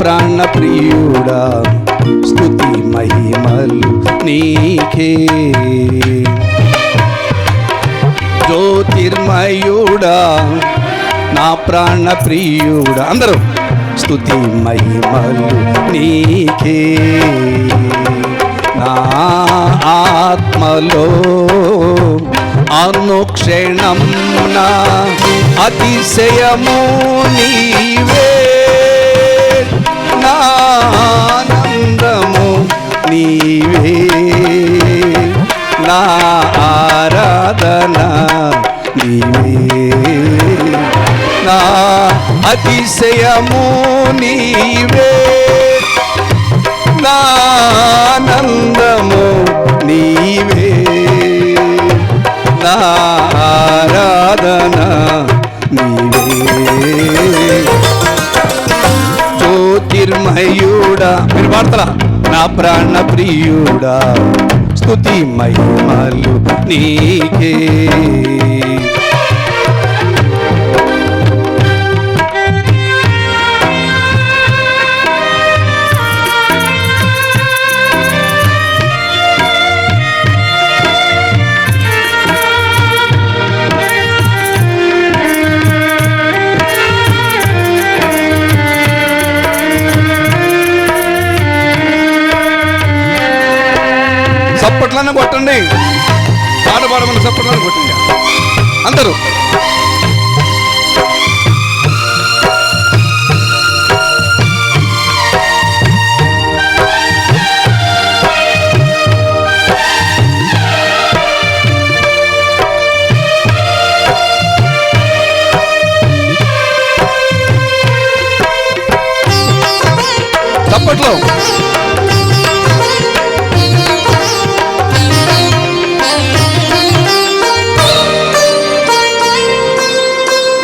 ప్రాణ ప్రియుడా స్తుతి మహిమలు నీకే. జ్యోతిర్మయుడా నా ప్రాణ ప్రియుడా అందరూ స్థుతి మహిమలు నీకే. నా ఆత్మలో అనుక్షణం నా అతిశయము నీవే. నా నీవే. నా ఆరాధన నీవే. నా అతిశయము నీవే. నా నా ప్రాణ ప్రియుడా స్తుతి మహిమలు నీకే. పాట పాడమని చప్పట్లను కొట్టండి అందరూ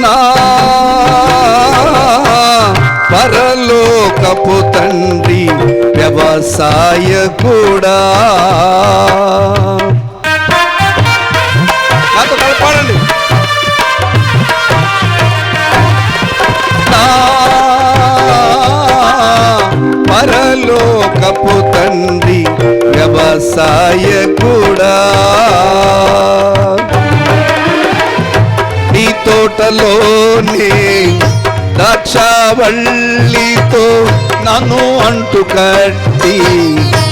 నా పరలోకపు తండ్రి వ్యవసాయ కూడా తోటలోని ద్రాక్షవల్లితో నన్ను అంటు కట్టి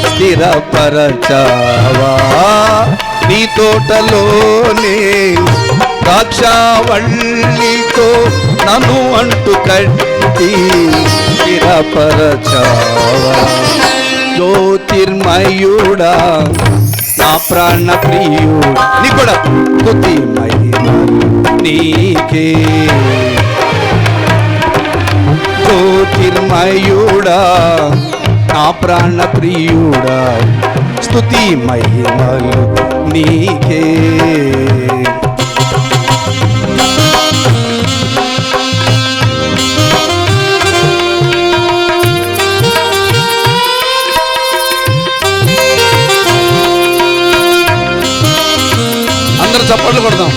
స్థిరపరచావా. నీ తోటలోని ద్రాక్షవల్లితో నన్ను అంటు కట్టి స్థిరపరచావా. జ్యోతిర్మయుడా నా ప్రాణ ప్రియుడు నీ కూడా స్తుతి మహిమలు నీకే. జ్యోతిర్మయుడా నా ప్రాణ ప్రియుడా స్తుతి మహిమలు నీకే. చప్పట్లు కొడదాం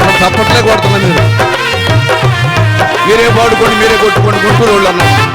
అందరూ చప్పట్లే కొడుతున్నా మీరు. మీరే పాడుకోండి మీరే కొట్టుకోండి గుంటూరు వాళ్ళు అన్నారు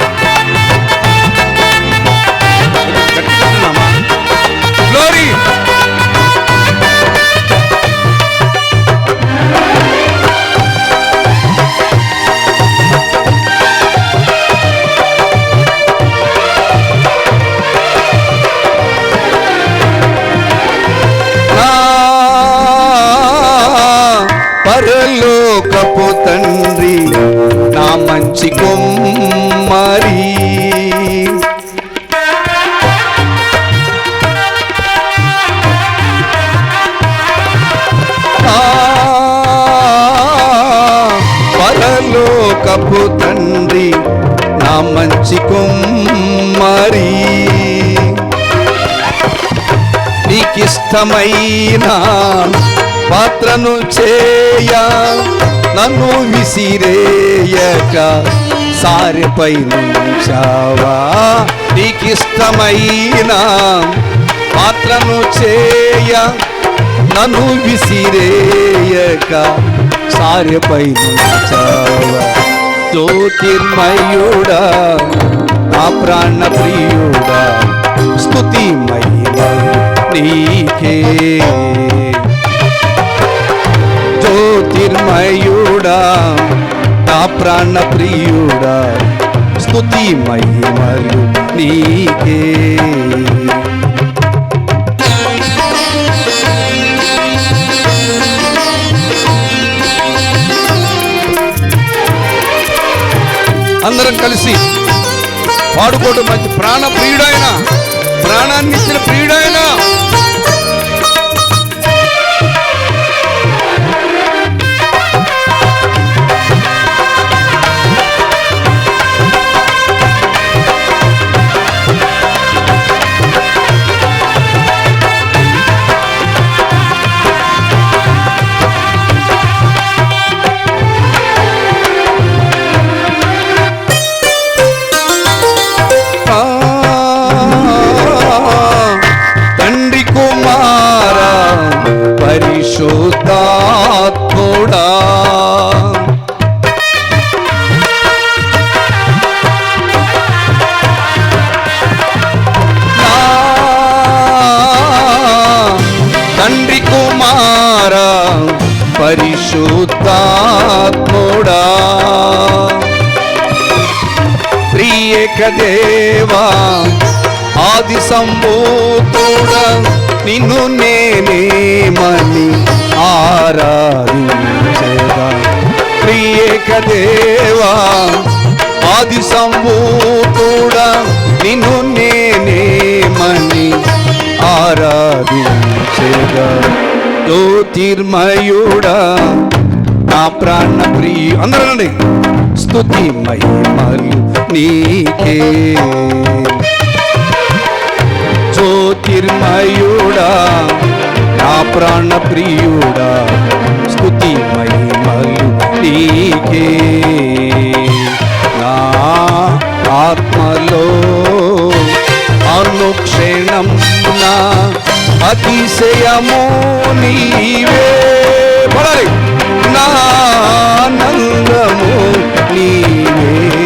నీకిష్టమైన పాత్రను చేయ నన్ను విసిరేయక సారిపై నుంచావా నీకిష్టమైన పాత్రను చేయ నన్ను విసిరేయక సారిపై నుంచావా జ్యోతిర్మయుడా నా ప్రాణ ప్రియుడా స్తుతి మహిమలు నీకే జ్యోతిర్మయుడా నా ప్రాణ ప్రియుడా స్తుతి మహిమలు నీకే. అందరం కలిసి పాడుకోవడం మంచి ప్రాణ ప్రియుడైన ప్రాణాన్ని ఇచ్చిన ప్రియుడైనా ప్రియక దేవా ఆది సంభూతుడ నిన్ను నేనేమని ఆరాధించేదా. ప్రియక దేవా ఆది సంభూతుడ నిన్ను నేనేమని ఆరాధించేదా. జ్యోతిర్మయుడా నా ప్రాణ ప్రియ అందరండి స్తుతి మహిమలు నీకే. జ్యోతిర్మయుడా నా ప్రాణ ప్రియుడా స్థుతి మహిమలు నీకే. నా ఆత్మలో అనుక్షణం నా అతిశయము నీవే. నా ఆనందము నీవే.